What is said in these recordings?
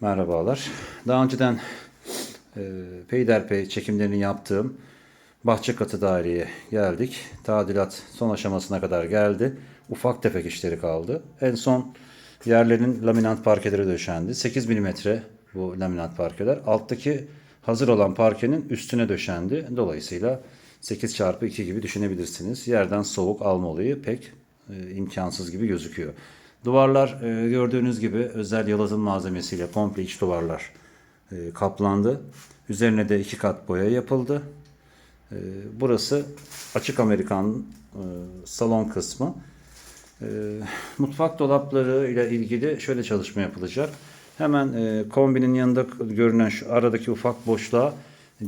Merhabalar. Daha önceden e, peyderpey çekimlerini yaptığım bahçe katı daireye geldik. Tadilat son aşamasına kadar geldi. Ufak tefek işleri kaldı. En son yerlerin laminat parkeleri döşendi. 8 mm bu laminat parkeler. Alttaki hazır olan parkenin üstüne döşendi. Dolayısıyla 8 çarpı 2 gibi düşünebilirsiniz. Yerden soğuk alma olayı pek e, imkansız gibi gözüküyor. Duvarlar e, gördüğünüz gibi özel yalıtım malzemesiyle komple iç duvarlar e, kaplandı. Üzerine de iki kat boya yapıldı. E, burası açık Amerikan salon kısmı. Mutfak dolapları ile ilgili şöyle çalışma yapılacak. Hemen kombinin yanında görünen şu aradaki ufak boşluğa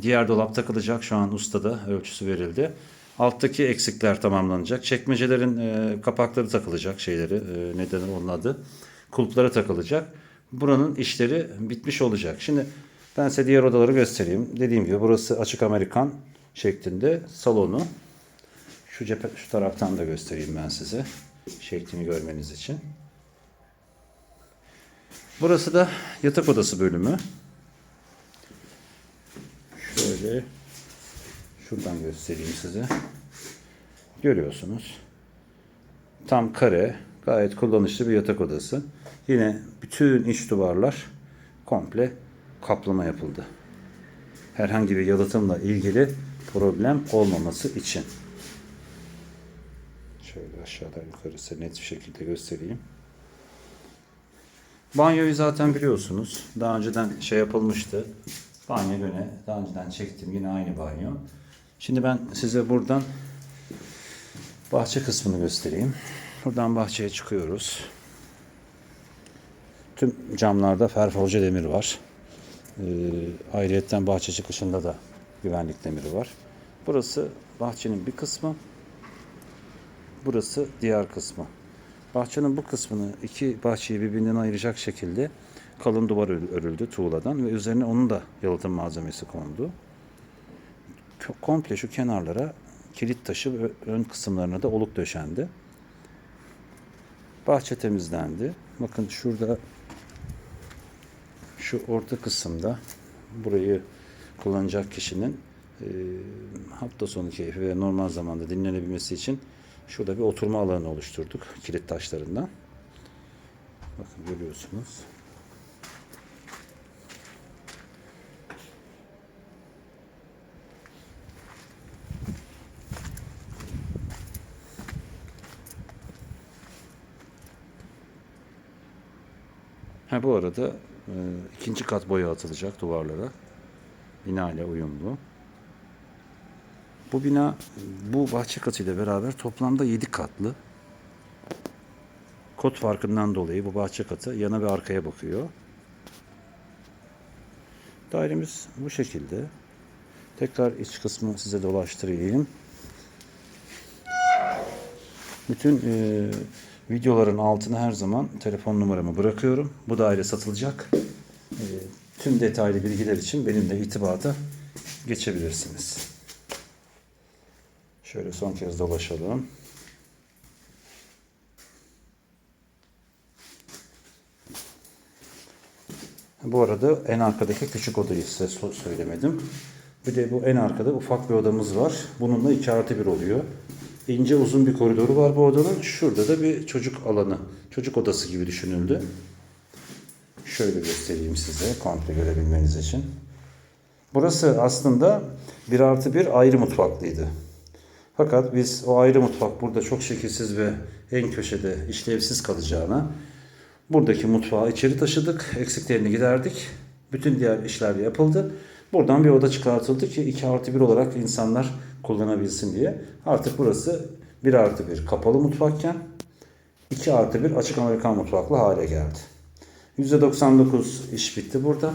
diğer dolap takılacak. Şu an ustada ölçüsü verildi. Alttaki eksikler tamamlanacak. Çekmecelerin e, kapakları takılacak şeyleri. E, neden onun adı? Kulpları takılacak. Buranın işleri bitmiş olacak. Şimdi ben size diğer odaları göstereyim. Dediğim gibi burası açık Amerikan şeklinde salonu. Şu cephe şu taraftan da göstereyim ben size. Şeklini görmeniz için. Burası da yatak odası bölümü. Şöyle şuradan göstereyim size. Görüyorsunuz. Tam kare, gayet kullanışlı bir yatak odası. Yine bütün iç duvarlar komple kaplama yapıldı. Herhangi bir yalıtımla ilgili problem olmaması için. Şöyle aşağıdan yukarı size net bir şekilde göstereyim. Banyoyu zaten biliyorsunuz. Daha önceden şey yapılmıştı. Banyo yine daha önceden çektim. Yine aynı banyo. Şimdi ben size buradan bahçe kısmını göstereyim. Buradan bahçeye çıkıyoruz. Tüm camlarda ferforje demir var. Ee, ayrıyetten bahçe çıkışında da güvenlik demiri var. Burası bahçenin bir kısmı. Burası diğer kısmı. Bahçenin bu kısmını iki bahçeyi birbirinden ayıracak şekilde kalın duvar ör- örüldü tuğladan ve üzerine onun da yalıtım malzemesi kondu. Ko- Komple şu kenarlara kilit taşı ve ön kısımlarına da oluk döşendi. Bahçe temizlendi. Bakın şurada şu orta kısımda burayı kullanacak kişinin e, hafta sonu keyfi ve normal zamanda dinlenebilmesi için şurada bir oturma alanı oluşturduk kilit taşlarından. Bakın görüyorsunuz. Ha bu arada e, ikinci kat boya atılacak duvarlara. Bina ile uyumlu. Bu bina bu bahçe katıyla beraber toplamda 7 katlı. Kod farkından dolayı bu bahçe katı yana ve arkaya bakıyor. Dairemiz bu şekilde. Tekrar iç kısmı size dolaştırayım. Bütün e, videoların altına her zaman telefon numaramı bırakıyorum. Bu daire satılacak. E, tüm detaylı bilgiler için benimle itibata geçebilirsiniz. Şöyle son kez dolaşalım. Bu arada en arkadaki küçük odayı size söylemedim. Bir de bu en arkada ufak bir odamız var. Bununla 2 artı 1 oluyor. İnce uzun bir koridoru var bu odanın. Şurada da bir çocuk alanı, çocuk odası gibi düşünüldü. Şöyle göstereyim size komple görebilmeniz için. Burası aslında 1 artı 1 ayrı mutfaklıydı. Fakat biz o ayrı mutfak burada çok şekilsiz ve en köşede işlevsiz kalacağına buradaki mutfağı içeri taşıdık. Eksiklerini giderdik. Bütün diğer işler yapıldı. Buradan bir oda çıkartıldı ki 2 artı 1 olarak insanlar kullanabilsin diye. Artık burası 1 artı 1 kapalı mutfakken 2 artı 1 açık Amerikan mutfaklı hale geldi. %99 iş bitti burada.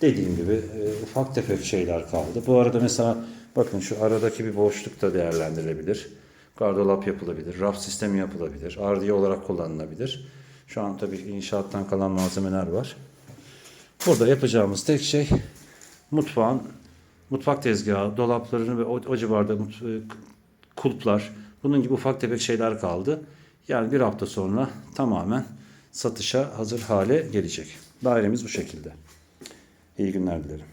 Dediğim gibi e, ufak tefek şeyler kaldı. Bu arada mesela bakın şu aradaki bir boşluk da değerlendirilebilir. Gardırop yapılabilir, raf sistemi yapılabilir, ardiye olarak kullanılabilir. Şu an tabii inşaattan kalan malzemeler var. Burada yapacağımız tek şey mutfağın mutfak tezgahı, dolaplarını ve o, o civarda mut- e, kulplar, bunun gibi ufak tefek şeyler kaldı. Yani bir hafta sonra tamamen satışa hazır hale gelecek. Dairemiz bu şekilde. İyi günler dilerim.